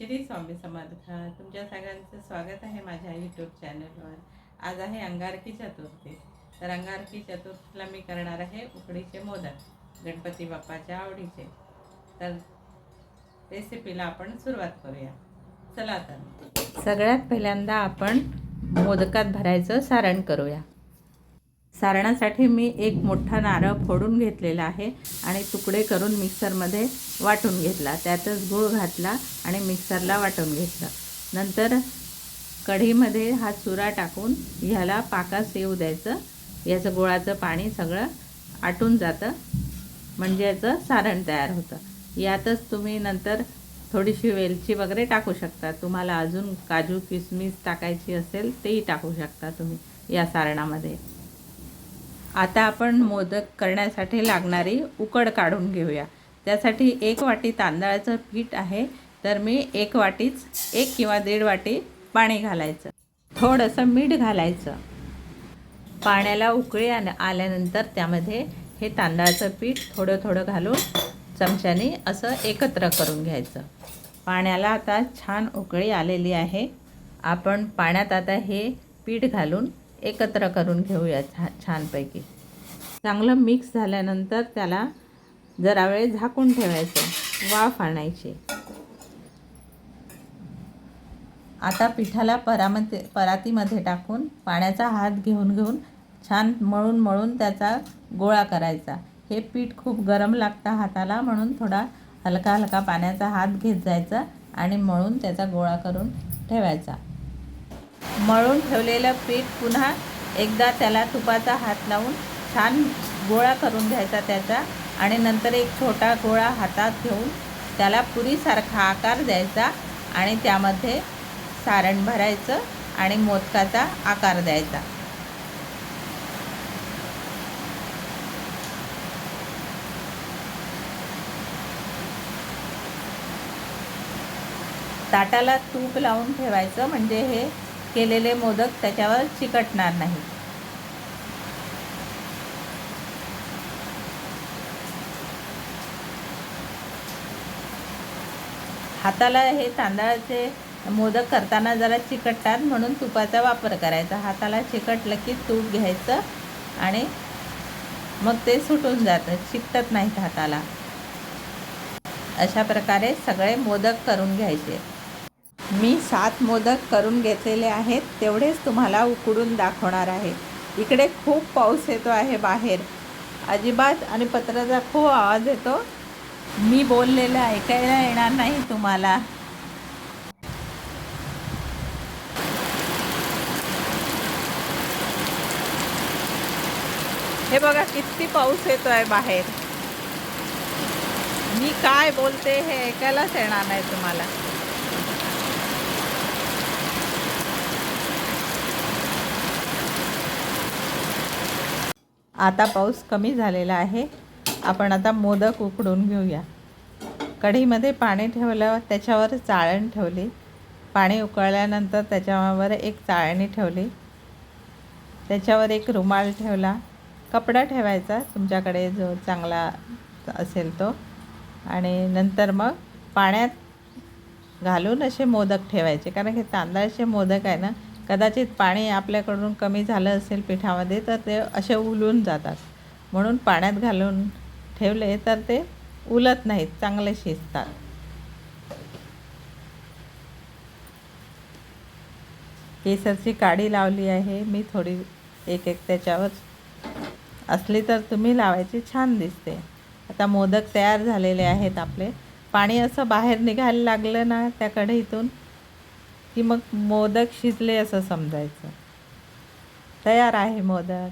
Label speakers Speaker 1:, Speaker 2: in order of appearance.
Speaker 1: श्री स्वामी समर्थ. तुमच्या सगळ्यांचं स्वागत आहे माझ्या यूट्यूब चॅनलवर आज आहे अंगारकी चतुर्थी. तर अंगारकी चतुर्थीला मी करणार आहे उकडीचे मोदक गणपती बाप्पाच्या आवडीचे. तर रेसिपीला आपण सुरुवात करूया. चला तर. सगळ्यात पहिल्यांदा आपण मोदकात भरायचं सारण करूया. सारणासाठी मी एक मोठा नारळ फोडून घेतलेला आहे आणि तुकडे करून मिक्सरमध्ये वाटून घेतला. त्यातच गूळ घातला आणि मिक्सरला वाटून घेतलं. नंतर कढीमध्ये हा चुरा टाकून ह्याला पाकास येऊ द्यायचं. याचं गुळाचं पाणी सगळं आटून जातं. म्हणजे याचं सारण तयार होतं. यातच तुम्ही नंतर थोडीशी वेलची वगैरे टाकू शकता. तुम्हाला अजून काजू किसमिस टाकायची असेल तेही टाकू शकता तुम्ही या सारणामध्ये. आता आपण मोदक करण्यासाठी लागणारी उकड काढून घेऊया. त्यासाठी एक वाटी तांदळाचं पीठ आहे. तर मी एक वाटीच एक किंवा दीड वाटी पाणी घालायचं. थोडंसं मीठ घालायचं. पाण्याला उकळी आल्या आल्यानंतर त्यामध्ये हे तांदळाचं पीठ थोडं थोडं घालून चमच्याने असं एकत्र करून घ्यायचं. पाण्याला आता छान उकळी आलेली आहे. आपण पाण्यात आता हे पीठ घालून एकत्र करून घेऊया छा छानपैकी. चांगलं मिक्स झाल्यानंतर त्याला जरा वेळ झाकून ठेवायचं वाफ आणायची. आता पिठाला परामध्ये परातीमध्ये टाकून पाण्याचा हात घेऊन घेऊन छान मळून मळून त्याचा गोळा करायचा. हे पीठ खूप गरम लागतं हाताला म्हणून थोडा हलका हलका पाण्याचा हात घेत जायचा आणि मळून त्याचा गोळा करून ठेवायचा. मळून ठेवलेलं पीठ पुन्हा एकदा त्याला तुपाचा हात लावून छान गोळा करून घ्यायचा त्याचा आणि नंतर एक छोटा गोळा हातात घेऊन त्याला पुरीसारखा आकार द्यायचा आणि त्यामध्ये सारण भरायचं आणि मोदकाचा आकार द्यायचा. ताटाला तूप लावून ठेवायचं म्हणजे हे केलेले मोदक त्याच्यावर चिकटणार नाही. हाताला हे तांदळाचे मोदक करताना जरा चिकटतात म्हणून तुपाचा वापर करायचा. हाताला चिकटलं की तूप घ्यायचं आणि मग ते सुटून जातं चिकटत नाहीत हाताला. अशा प्रकारे सगळे मोदक करून घ्यायचे. मी सात मोदक करून घेतलेले आहेत तेवढेच तुम्हाला उकडून दाखवणार आहे. इकडे खूप पाऊस येतो आहे बाहेर. अजिबात आणि पत्राचा खूप आवाज येतो. मी बोललेलं ऐकायला येणार नाही तुम्हाला. हे बघा किती पाऊस येतो आहे बाहेर. मी काय बोलते हे ऐकायलाच येणार नाही तुम्हाला. आता पाऊस कमी झालेला आहे. आपण आता मोदक उकडून घेऊया. कढीमध्ये पाणी ठेवलं त्याच्यावर चाळण ठेवली. पाणी उकळल्यानंतर त्याच्यावर एक चाळणी ठेवली. त्याच्यावर एक रुमाल ठेवला. कपडा ठेवायचा तुमच्याकडे जो चांगला असेल तो. आणि नंतर मग पाण्यात घालून असे मोदक ठेवायचे. कारण की तांदळाचे मोदक आहे ना कदाचित पाणी आपल्याकडून कमी झालं असेल पिठामध्ये तर ते असे उलून जातात. म्हणून पाण्यात घालून ठेवले तर ते उलत नाहीत चांगले शिजतात. केसरची काडी लावली आहे. मी थोडी एक एक त्याच्यावर असली तर तुम्ही लावायची छान दिसते. आता मोदक तयार झालेले आहेत आपले. पाणी असं बाहेर निघायला लागलं ना त्या कढईतून की मग मोदक शिजले असं समजायचं. तयार आहे मोदक.